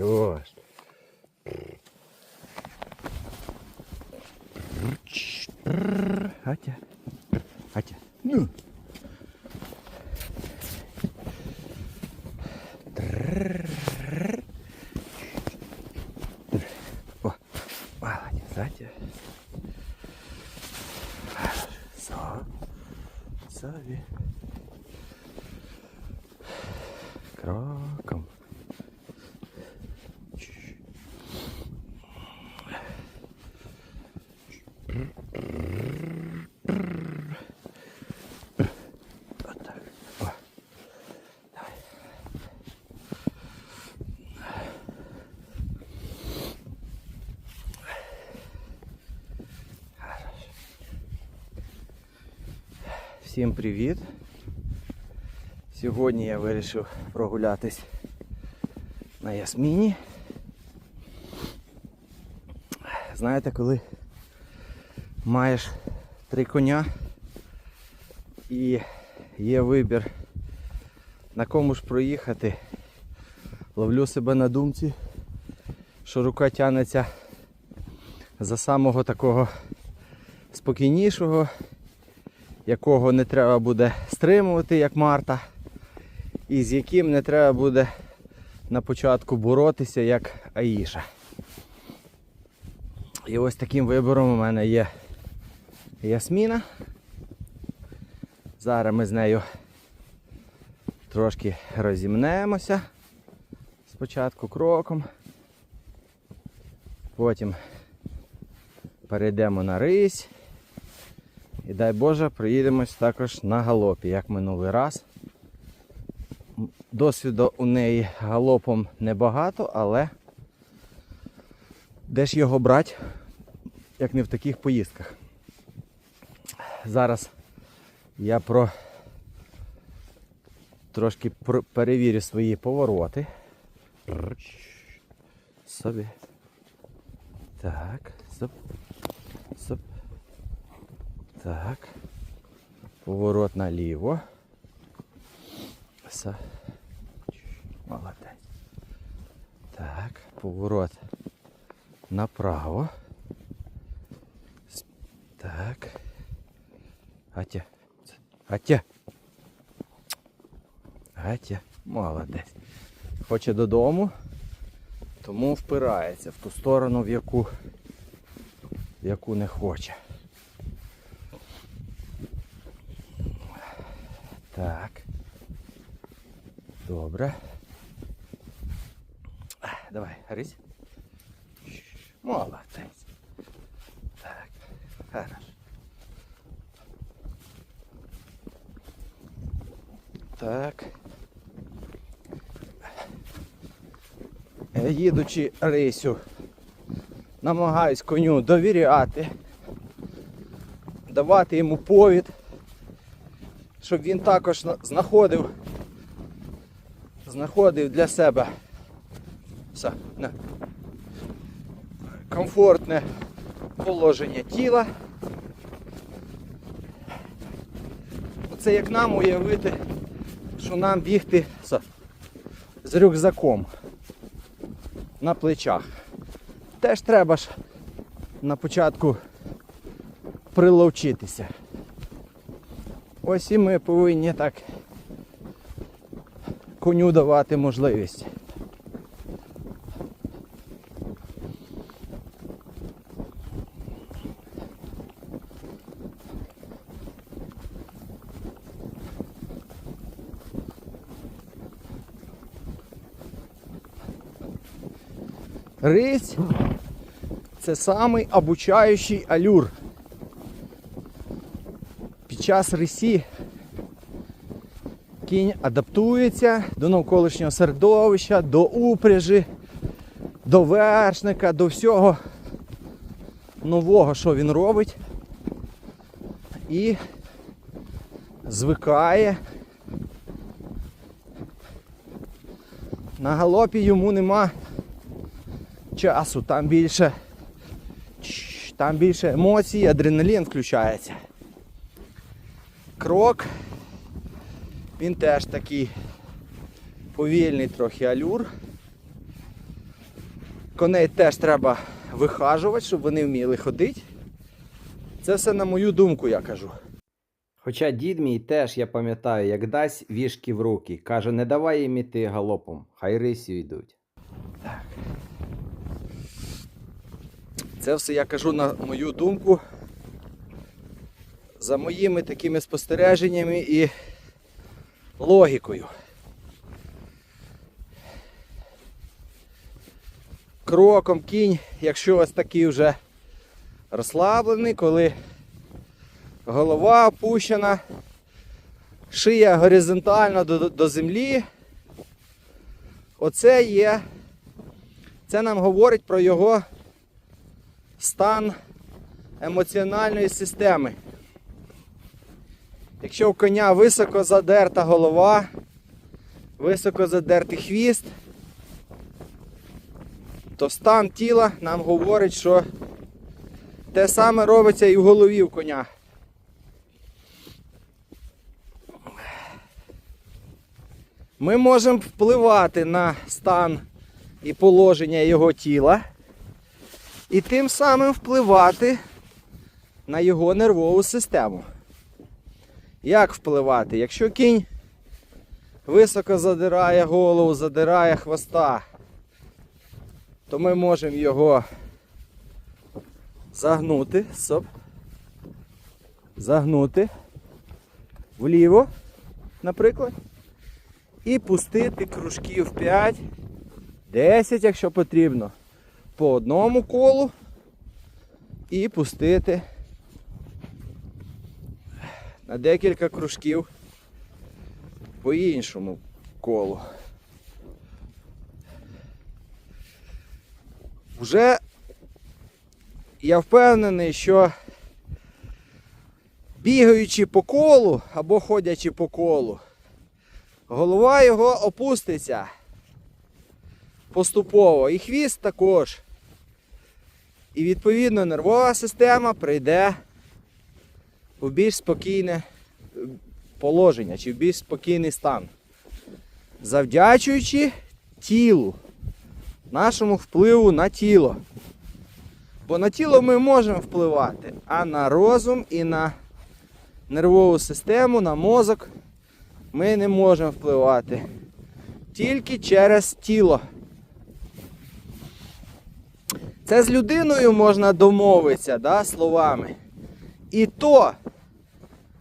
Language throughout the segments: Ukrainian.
Хорош. Атя. Атя. Ну. О, молодец, Атя. Со. Сові. Всім привіт! Сьогодні я вирішив прогулятись на Ясміні. Знаєте, коли маєш три коня і є вибір на кому ж проїхати, ловлю себе на думці, що рука тягнеться за самого такого спокійнішого, якого не треба буде стримувати, як Марта, і з яким не треба буде на початку боротися, як Аїша. І ось таким вибором у мене є Ясміна. Зараз ми з нею трошки розімнемося. Спочатку кроком. Потім перейдемо на рись. І дай Боже, приїдемось також на галопі, як минулий раз. Досвіду у неї галопом небагато, але де ж його брати, як не в таких поїздках. Зараз я про трошки перевірю свої повороти. Собі. Так, стоп. Стоп. Так. Поворот наліво. Все. Молодець. Так, поворот направо. Так. Атя. Атя. Атя. Молодець. Хоче додому, тому впирається в ту сторону, в яку, в яку не хоче. Так. Добре. Давай, Рись. Молодець. Так, хорошо. Так. Е, Їдучи рисю, намагаюсь коню довіряти, давати йому повід, щоб він також знаходив, знаходив для себе все, комфортне положення тіла. Це як нам уявити, що нам бігти з, з рюкзаком на плечах. Теж треба ж на початку приловчитися. Ось і ми повинні так коню давати можливість. Рись це самий обучаючий алюр. Під час рисі кінь адаптується до навколишнього середовища, до упряжі, до вершника, до всього нового, що він робить. І звикає. На галопі йому нема часу, там більше, там більше емоцій, адреналін включається. Крок. Він теж такий повільний трохи алюр. Коней теж треба вихажувати, щоб вони вміли ходити. Це все на мою думку, я кажу. Хоча дід мій теж, я пам'ятаю, як дасть вішки в руки. Каже, не давай їм іти галопом, хай рисю йдуть. Так. Це все я кажу на мою думку. За моїми такими спостереженнями і логікою. Кроком кінь, якщо ось такий вже розслаблений, коли голова опущена, шия горизонтально до, до землі. Оце є. Це нам говорить про його стан емоціональної системи. Якщо у коня високо задерта голова, високо задертий хвіст, то стан тіла нам говорить, що те саме робиться і в голові у коня. Ми можемо впливати на стан і положення його тіла, і тим самим впливати на його нервову систему. Як впливати? Якщо кінь високо задирає голову, задирає хвоста, то ми можемо його загнути, стоп, загнути вліво, наприклад, і пустити кружків 5, 10, якщо потрібно, по одному колу і пустити на декілька кружків по іншому колу. Вже я впевнений, що бігаючи по колу або ходячи по колу, голова його опуститься поступово і хвіст також. І відповідно нервова система прийде у більш спокійне положення чи в більш спокійний стан. Завдячуючи тілу, нашому впливу на тіло. Бо на тіло ми можемо впливати, а на розум і на нервову систему, на мозок ми не можемо впливати. Тільки через тіло. Це з людиною можна домовитися да, словами. І то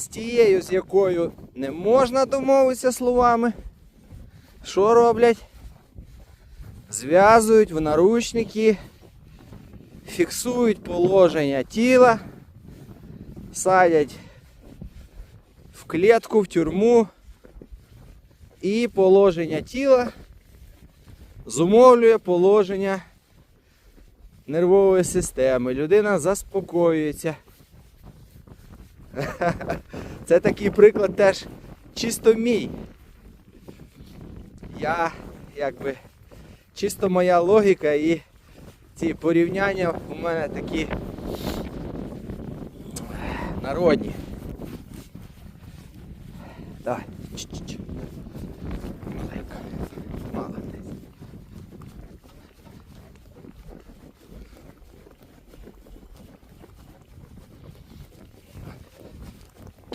з тією, з якою не можна домовитися словами, що роблять? Зв'язують в наручники, фіксують положення тіла, садять в клітку, в тюрму і положення тіла зумовлює положення нервової системи. Людина заспокоюється. Це такий приклад теж чисто мій. Я якби чисто моя логіка і ці порівняння у мене такі народні. Давай. Ч-ч-ч. Маленька. Молодець.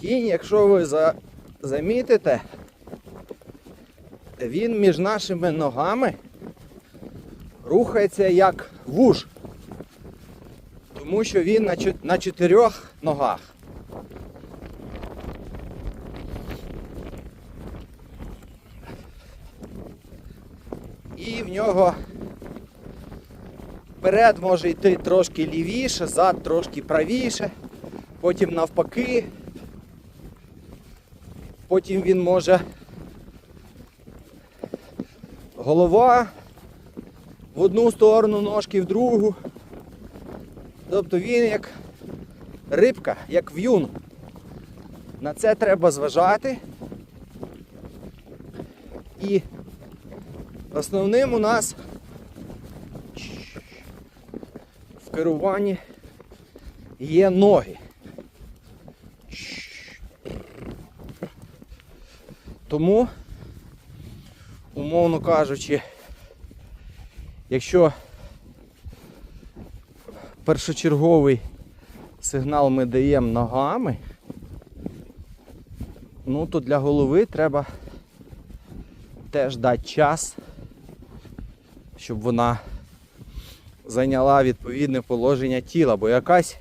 Кінь, якщо ви за... замітите, він між нашими ногами рухається як вуж. Тому що він на, чо- на чотирьох ногах. І в нього вперед може йти трошки лівіше, зад трошки правіше, потім навпаки. Потім він може голова в одну сторону, ножки в другу. Тобто він як рибка, як в'юн. На це треба зважати. І основним у нас в керуванні є ноги. Тому, умовно кажучи, якщо першочерговий сигнал ми даємо ногами, ну то для голови треба теж дати час, щоб вона зайняла відповідне положення тіла, бо якась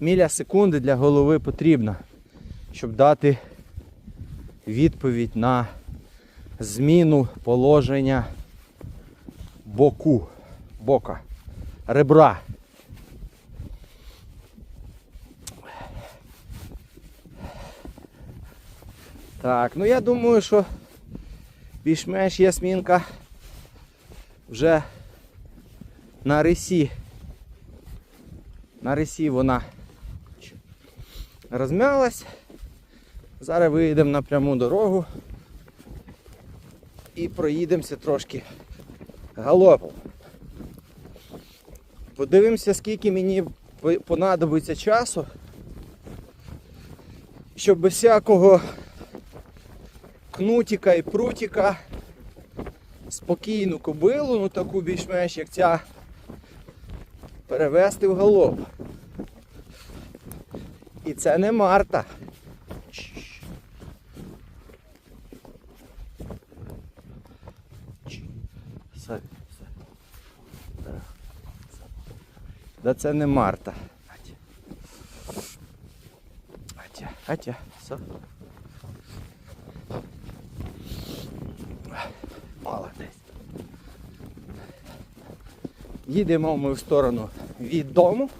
міля секунди для голови потрібна, щоб дати відповідь на зміну положення боку, бока, ребра. Так, ну я думаю, що більш-менш ясмінка вже на рисі. На рисі вона розм'ялась. Зараз виїдемо на пряму дорогу і проїдемося трошки галопом. Подивимося, скільки мені по- понадобиться часу, щоб без всякого кнутика і прутика спокійну кобилу, ну таку більш-менш як ця, перевести в галоп. І це не Марта. Да це не Марта. Атя. Атя, все. Молодець. Їдемо ми в сторону від дому.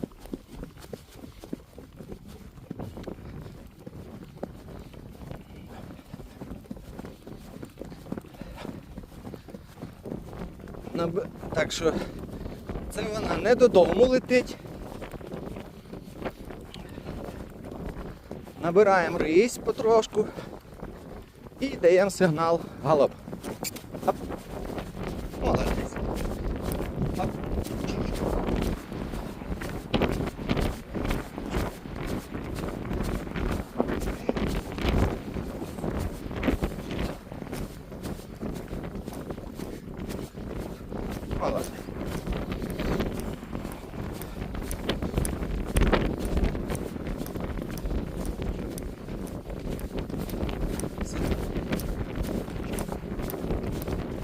Так що це вона не додому летить. Набираємо рись потрошку і даємо сигнал галоп. Оп. Молодець. Оп. Молодець.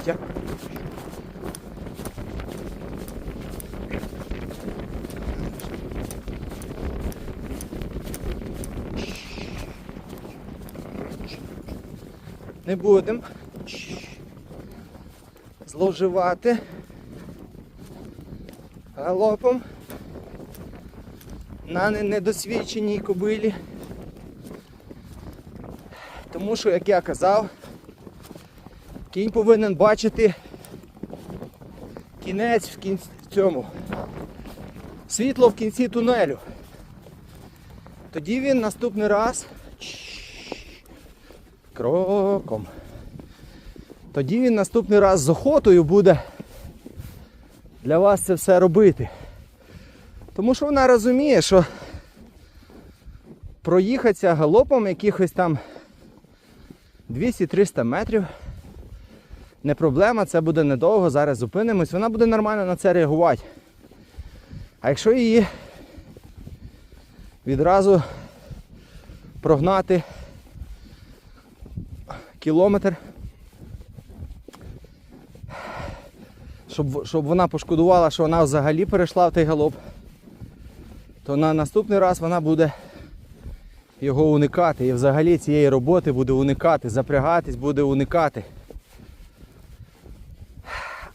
Я. Не будемо зловживати галопом на недосвідченій кобилі. Тому що, як я казав, кінь повинен бачити кінець в кінці цьому. Світло в кінці тунелю. Тоді він наступний раз кроком. Тоді він наступний раз з охотою буде для вас це все робити. Тому що вона розуміє, що проїхатися галопом якихось там 200-300 метрів не проблема, це буде недовго, зараз зупинимось, вона буде нормально на це реагувати. А якщо її відразу прогнати кілометр, щоб, щоб вона пошкодувала, що вона взагалі перейшла в той галоп, то на наступний раз вона буде його уникати. І взагалі цієї роботи буде уникати, запрягатись буде уникати.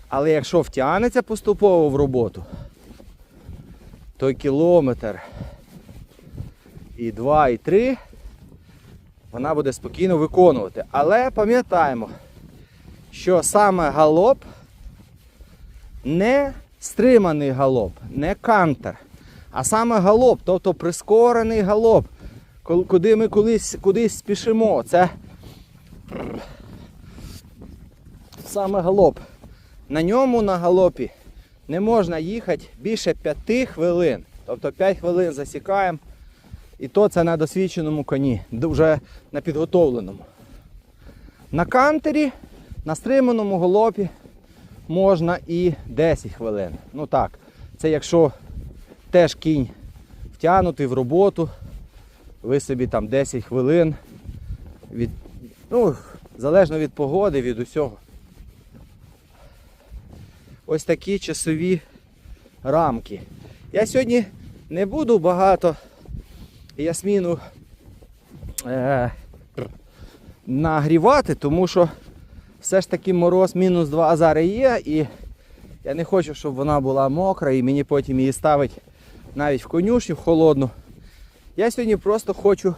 Але якщо втягнеться поступово в роботу, то кілометр і два, і три вона буде спокійно виконувати. Але пам'ятаємо, що саме галоп не стриманий галоп, не кантер, а саме галоп, тобто прискорений галоп, куди ми колись, кудись спішимо. Це саме галоп. На ньому на галопі не можна їхати більше 5 хвилин. Тобто 5 хвилин засікаємо. І то це на досвідченому коні, вже на підготовленому. На кантері, на стриманому галопі можна і 10 хвилин. Ну так, це якщо теж кінь втягнутий в роботу. Ви собі там 10 хвилин. Від, ну, залежно від погоди, від усього. Ось такі часові рамки. Я сьогодні не буду багато ясміну е, нагрівати, тому що все ж таки мороз мінус 2 зараз є і я не хочу, щоб вона була мокра і мені потім її ставить навіть в конюшню холодну. Я сьогодні просто хочу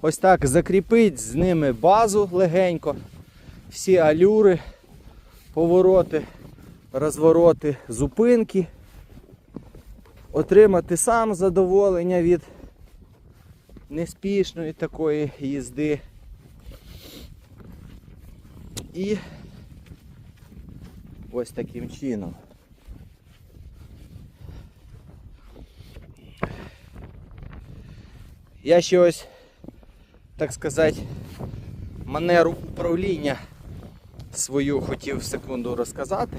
ось так закріпити з ними базу легенько, всі алюри, повороти, розвороти, зупинки, отримати сам задоволення від неспішної такої їзди. І ось таким чином. Я ще ось, так сказати, манеру управління свою хотів секунду розказати.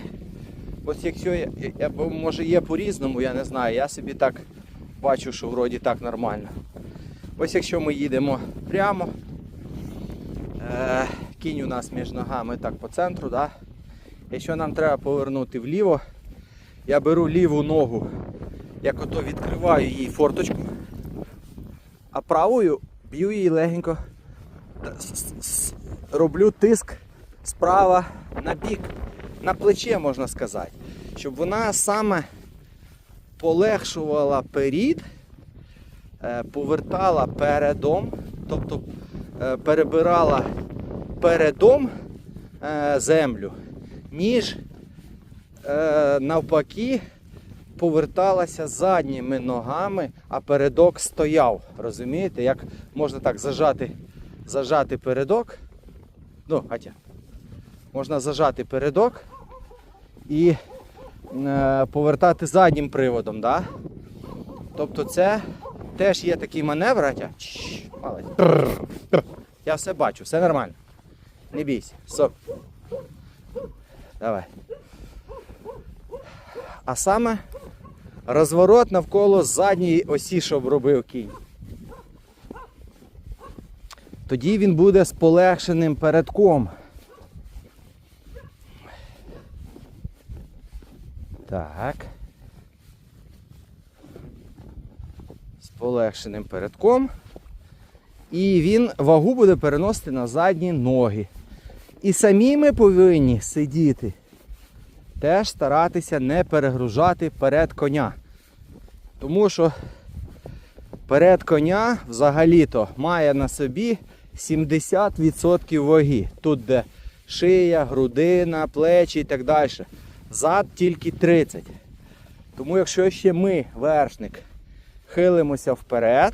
Ось якщо я, я може є по-різному, я не знаю, я собі так бачу, що вроді так нормально. Ось якщо ми їдемо прямо, е, кінь у нас між ногами так по центру, да? якщо нам треба повернути вліво, я беру ліву ногу, як ото відкриваю їй форточку, а правою б'ю її легенько, роблю тиск справа на бік, на плече можна сказати, щоб вона саме полегшувала перід, е, повертала передом, тобто е, перебирала передом е, землю, ніж е, навпаки поверталася задніми ногами, а передок стояв. Розумієте, як можна так зажати, зажати передок. Ну, Атя, можна зажати передок і е, повертати заднім приводом. Да? Тобто це теж є такий маневр, Атя. Я все бачу, все нормально. Не бійся. Стоп. Давай. А саме розворот навколо задньої осі, щоб робив кінь. Тоді він буде з полегшеним передком. Так. З полегшеним передком. І він вагу буде переносити на задні ноги. І самі ми повинні сидіти. Теж старатися не перегружати перед коня. Тому що перед коня взагалі-то має на собі 70% ваги. Тут де шия, грудина, плечі і так далі. Зад тільки 30. Тому якщо ще ми, вершник, хилимося вперед,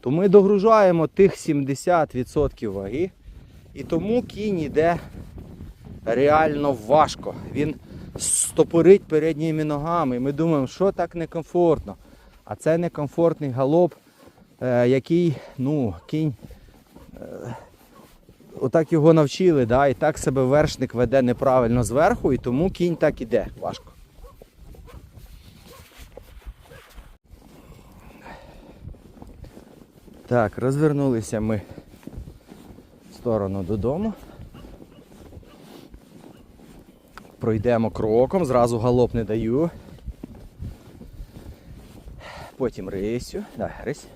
то ми догружаємо тих 70% ваги. І тому кінь йде реально важко. Він стопорить передніми ногами. Ми думаємо, що так некомфортно. А це некомфортний галоп, е, який, ну, кінь. Е, отак його навчили, да, і так себе вершник веде неправильно зверху, і тому кінь так іде важко. Так, розвернулися ми сторону додому. Пройдемо кроком, зразу галоп не даю. Потім рисю. Давай, рись.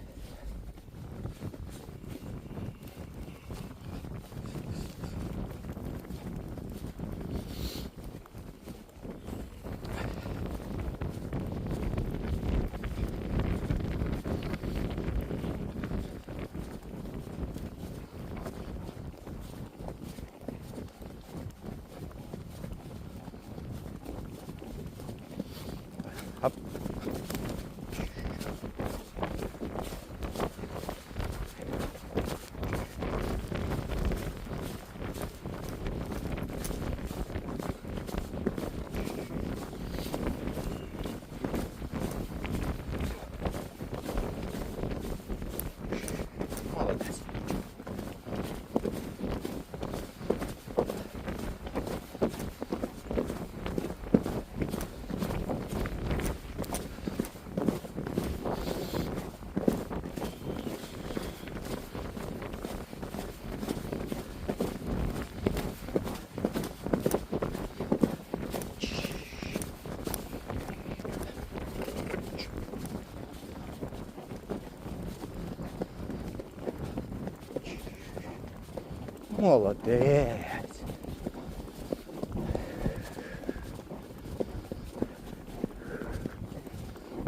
Молодець.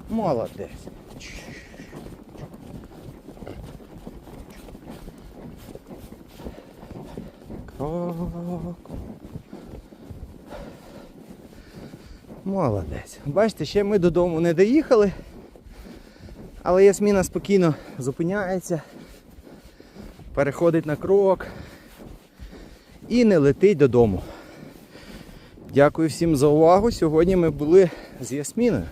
Молодець. Крок. Молодець. Бачите, ще ми додому не доїхали, але Ясміна спокійно зупиняється, переходить на крок і не летить додому. Дякую всім за увагу. Сьогодні ми були з Ясміною.